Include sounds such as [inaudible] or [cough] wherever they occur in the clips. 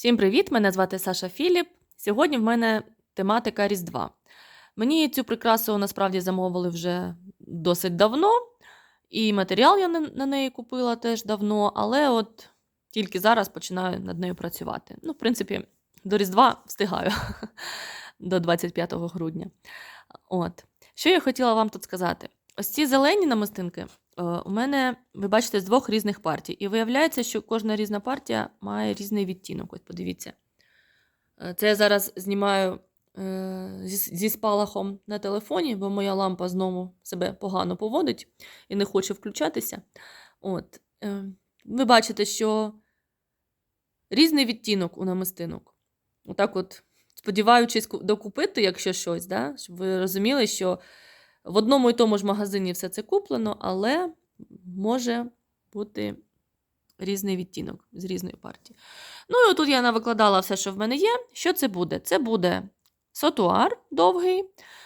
Всім привіт! Мене звати Саша Філіп. Сьогодні в мене тематика Різдва. Мені цю прикрасу насправді замовили вже досить давно, і матеріал я на неї купила теж давно, але от тільки зараз починаю над нею працювати. Ну, в принципі, до Різдва встигаю [laughs] до 25 грудня. От. Що я хотіла вам тут сказати? Ось ці зелені намистинки у мене, ви бачите, з двох різних партій. І виявляється, що кожна різна партія має різний відтінок. Ось подивіться. Е, Це я зараз знімаю е, зі, спалахом на телефоні, бо моя лампа знову себе погано поводить і не хоче включатися. От. е, Ви бачите, що різний відтінок у намистинок. Отак от, сподіваючись докупити, якщо щось, да? щоб ви розуміли, що в одному і тому ж магазині все це куплено, але може бути різний відтінок з різної партії. Ну і отут я навикладала все, що в мене є. Що це буде? Це буде сотуар довгий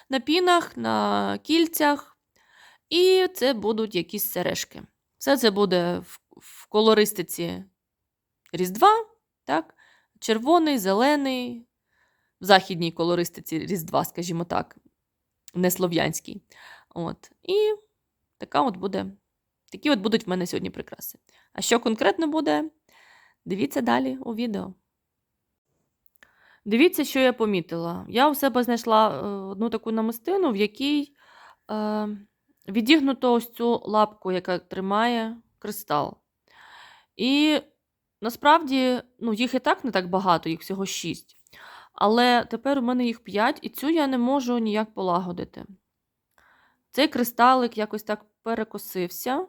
на пінах, на кільцях, і це будуть якісь сережки. Все це буде в, в колористиці Різдва, так? червоний, зелений, в західній колористиці Різдва, скажімо так, не слов'янській. От. І така от буде, такі от будуть в мене сьогодні прикраси. А що конкретно буде? Дивіться далі у відео. Дивіться, що я помітила. Я у себе знайшла е, одну таку намистину, в якій е, відігнуто ось цю лапку, яка тримає кристал. І насправді ну, їх і так не так багато, їх всього шість. Але тепер у мене їх 5, і цю я не можу ніяк полагодити. Цей кристалик якось так перекосився,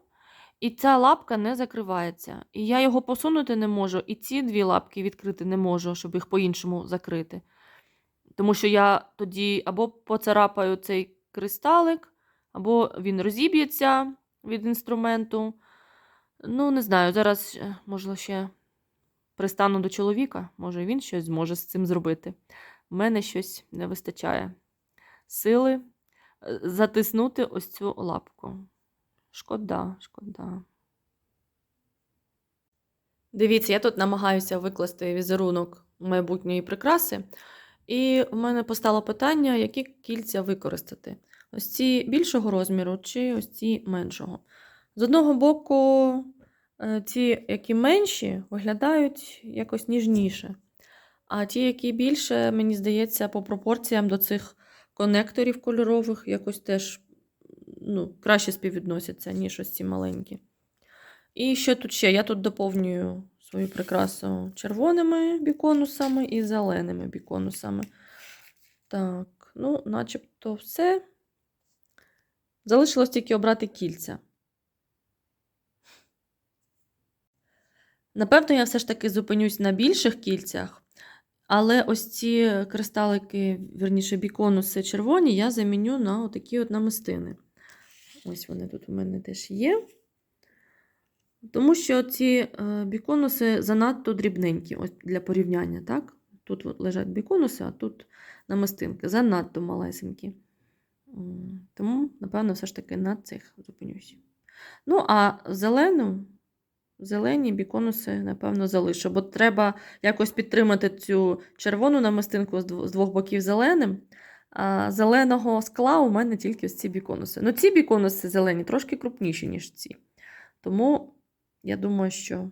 і ця лапка не закривається. І я його посунути не можу, і ці дві лапки відкрити не можу, щоб їх по-іншому закрити. Тому що я тоді або поцарапаю цей кристалик, або він розіб'ється від інструменту. Ну, не знаю, зараз, е, можливо, ще пристану до чоловіка, може, він щось зможе з цим зробити. У мене щось не вистачає сили е, затиснути ось цю лапку. Шкода, шкода. Дивіться, я тут намагаюся викласти візерунок майбутньої прикраси. І в мене постало питання, які кільця використати. Ось ці більшого розміру чи ось ці меншого. З одного боку, ті, які менші, виглядають якось ніжніше. А ті, які більше, мені здається, по пропорціям до цих конекторів кольорових, якось теж ну, краще співвідносяться, ніж ось ці маленькі. І що тут ще? Я тут доповнюю свою прикрасу червоними біконусами і зеленими біконусами. Так, ну, начебто все. Залишилось тільки обрати кільця. Напевно, я все ж таки зупинюсь на більших кільцях, але ось ці кристалики, вірніше, біконуси червоні, я заміню на отакі от намистини. Ось вони тут у мене теж є. Тому що ці е, біконуси занадто дрібненькі ось для порівняння. так? Тут лежать біконуси, а тут намистинки. Занадто малесенькі. Тому, напевно, все ж таки на цих зупинюсь. Ну, а зелену, зелені біконуси, напевно, залишу, бо треба якось підтримати цю червону намистинку з двох боків зеленим. А зеленого скла у мене тільки ось ці біконуси. Ну, ці біконуси зелені трошки крупніші, ніж ці. Тому я думаю, що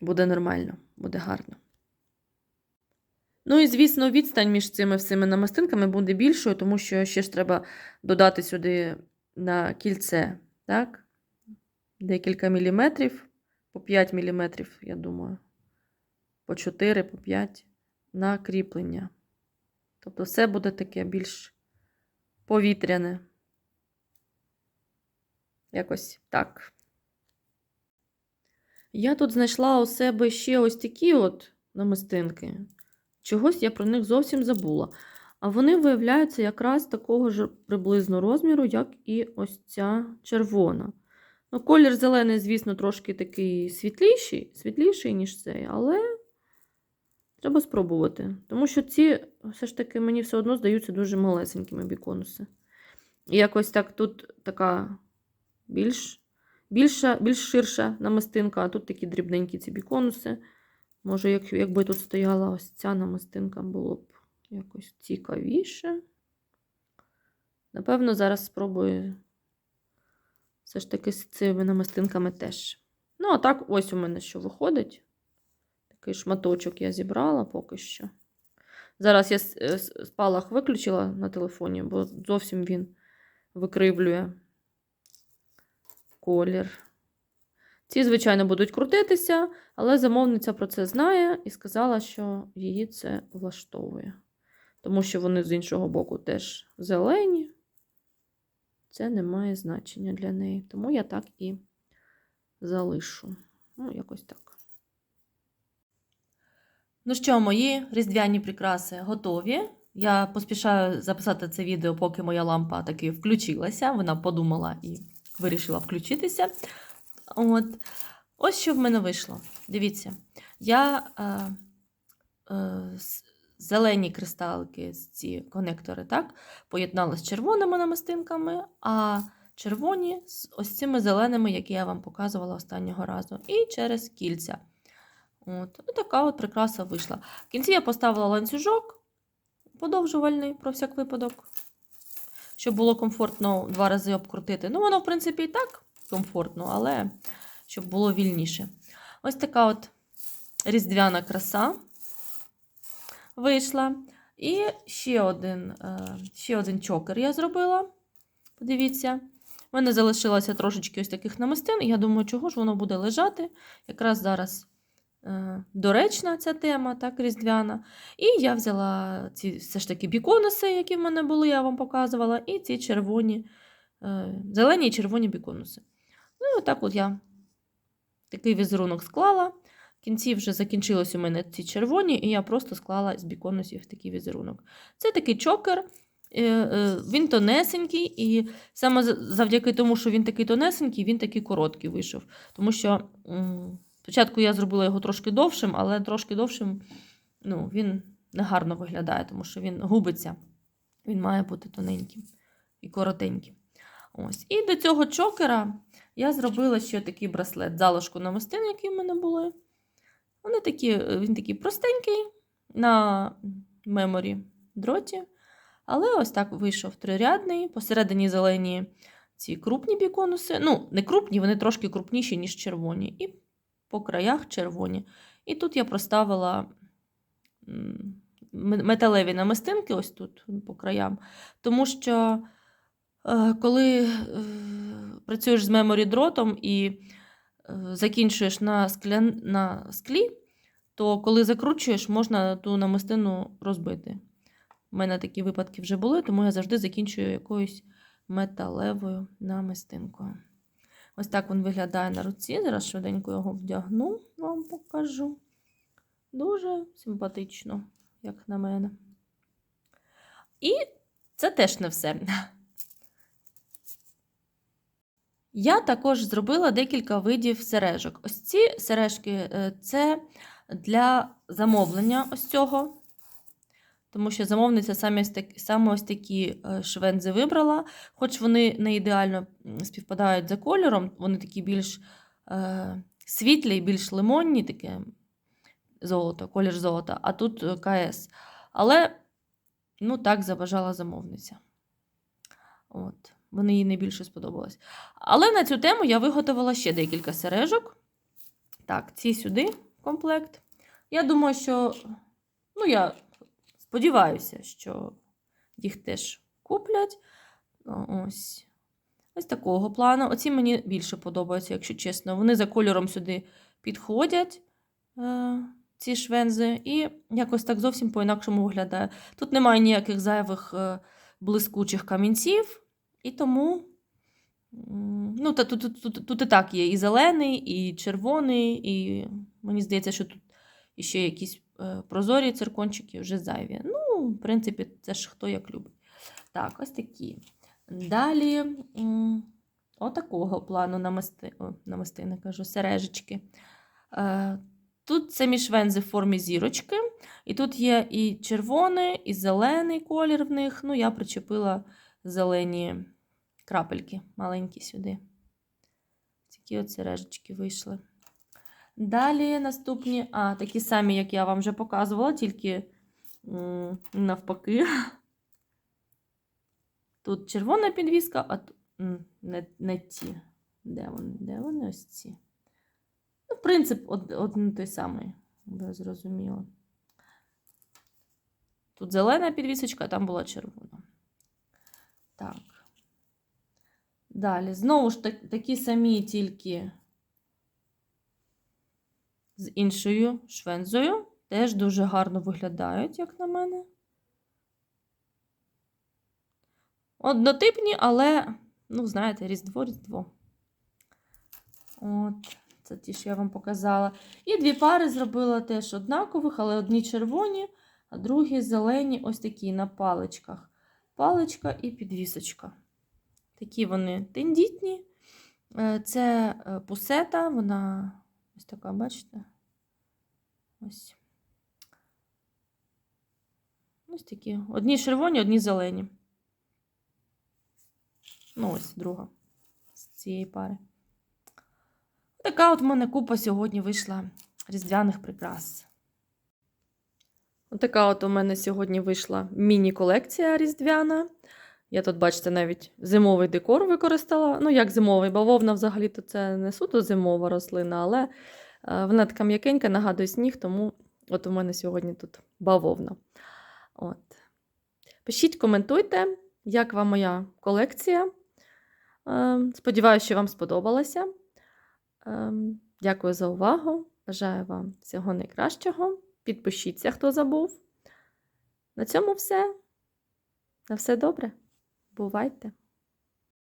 буде нормально, буде гарно. Ну і, звісно, відстань між цими всіми намистинками буде більшою, тому що ще ж треба додати сюди на кільце, так? Декілька міліметрів, по 5 міліметрів, я думаю, по 4, по 5 на кріплення. Тобто все буде таке більш повітряне. Якось так. Я тут знайшла у себе ще ось такі от намистинки. Чогось я про них зовсім забула. А вони виявляються якраз такого ж приблизно розміру, як і ось ця червона. Ну, колір зелений, звісно, трошки такий світліший, світліший, ніж цей, але треба спробувати. Тому що ці все ж таки мені все одно здаються дуже малесенькими біконуси. І якось так тут така більш, більша, більш ширша намистинка, а тут такі дрібненькі ці біконуси. Може, як, якби тут стояла ось ця намистинка, було б якось цікавіше. Напевно, зараз спробую все ж таки з цими намистинками теж. Ну, а так, ось у мене що виходить. Такий шматочок я зібрала поки що. Зараз я с- е, спалах виключила на телефоні, бо зовсім він викривлює колір. Ці, звичайно, будуть крутитися, але замовниця про це знає і сказала, що її це влаштовує. Тому що вони з іншого боку теж зелені. Це не має значення для неї. Тому я так і залишу. Ну, якось так. Ну що, мої різдвяні прикраси готові. Я поспішаю записати це відео, поки моя лампа таки включилася. Вона подумала і вирішила включитися. От. Ось що в мене вийшло. Дивіться, я е, е, зелені кристалики, з ці конектори, так, поєднала з червоними намистинками, а червоні з ось цими зеленими, які я вам показувала останнього разу, і через кільця. От. І така от прикраса вийшла. В кінці я поставила ланцюжок подовжувальний про всяк випадок, щоб було комфортно два рази обкрутити. Ну, воно, в принципі, і так комфортно, але щоб було вільніше. Ось така от різдвяна краса вийшла. І ще один, е, ще один чокер я зробила. Подивіться. У мене залишилося трошечки ось таких намистин, я думаю, чого ж воно буде лежати. Якраз зараз е, доречна ця тема, так, різдвяна. І я взяла ці все ж таки біконуси, які в мене були, я вам показувала, і ці червоні, е, зелені і червоні біконуси. Ну, і отак от я такий візерунок склала. В кінці вже закінчились у мене ці червоні, і я просто склала з біконусів такий візерунок. Це такий чокер. е, е, Він тонесенький, і саме завдяки тому, що він такий тонесенький, він такий короткий вийшов. Тому що спочатку я зробила його трошки довшим, але трошки довшим ну, він негарно виглядає, тому що він губиться. Він має бути тоненьким і коротеньким. Ось. І до цього чокера я зробила ще такий браслет, залишку на намистин, які в мене були. Вони такі, е, він такий простенький на меморі дроті. Але ось так вийшов трирядний. Посередині зелені ці крупні біконуси. Ну, не крупні, вони трошки крупніші, ніж червоні. І по краях червоні. І тут я проставила металеві намистинки, ось тут по краям. Тому що е, коли е, працюєш з меморі дротом і закінчуєш на, склян... на склі, то коли закручуєш, можна ту намистину розбити. У мене такі випадки вже були, тому я завжди закінчую якоюсь металевою намистинкою. Ось так він виглядає на руці. Зараз швиденько його вдягну, вам покажу. Дуже симпатично, як на мене. І це теж не все. Я також зробила декілька видів сережок. Ось ці сережки е, це для замовлення ось цього. Тому що замовниця саме ось, такі е, швензи вибрала, хоч вони не ідеально співпадають за кольором, вони такі більш е, світлі, більш лимонні, таке золото, колір золота, а тут е, КС. Але ну, так забажала замовниця. От, вони їй найбільше сподобалось. Але на цю тему я виготовила ще декілька сережок. Так, ці сюди комплект. Я думаю, що. Ну, я сподіваюся, що їх теж куплять. Ось. Ось такого плану. Оці мені більше подобаються, якщо чесно. Вони за кольором сюди підходять, е, ці швензи, і якось так зовсім по-інакшому виглядає. Тут немає ніяких зайвих е, блискучих камінців, і тому. Ну, та, тут, тут, тут, тут і так є і зелений, і червоний, і мені здається, що тут іще якісь е, прозорі циркончики вже зайві. Ну, в принципі, це ж хто як любить. Так, ось такі. Далі, отакого плану намисти, о, намистини, кажу, сережечки. Е, Тут самі швензи в формі зірочки, і тут є і червоний, і зелений колір в них. Ну, я причепила зелені крапельки маленькі сюди. Такі от сережечки вийшли. Далі наступні, а, такі самі, як я вам вже показувала, тільки навпаки. Тут червона підвіска, а тут не, не ті. Де вони? Де вони ось ці? Ну, принцип од- один той самий, ви зрозуміли. Тут зелена підвісочка, а там була червона. Так. Далі. Знову ж так, такі самі, тільки з іншою швензою. Теж дуже гарно виглядають, як на мене. Однотипні, але, ну, знаєте, різдво-різдво. От, це ті, що я вам показала. І дві пари зробила теж однакових, але одні червоні, а другі зелені, ось такі на паличках. Паличка і підвісочка. Такі вони тендітні. Е, Це е, пусета, вона ось така, бачите? Ось. Ось такі. Одні червоні, одні зелені. Ну, ось друга з цієї пари. Така от в мене купа сьогодні вийшла різдвяних прикрас. Така от у мене сьогодні вийшла міні-колекція різдвяна. Я тут, бачите, навіть зимовий декор використала. Ну, як зимовий, бавовна взагалі-то це не суто зимова рослина, але е, вона така м'якенька, нагадує сніг, тому от у мене сьогодні тут бавовна. От. Пишіть, коментуйте, як вам моя колекція. Е, Сподіваюся, що вам сподобалося. Е, Дякую за увагу. Бажаю вам всього найкращого. Підпишіться, хто забув. На цьому все. На все добре. Бувайте!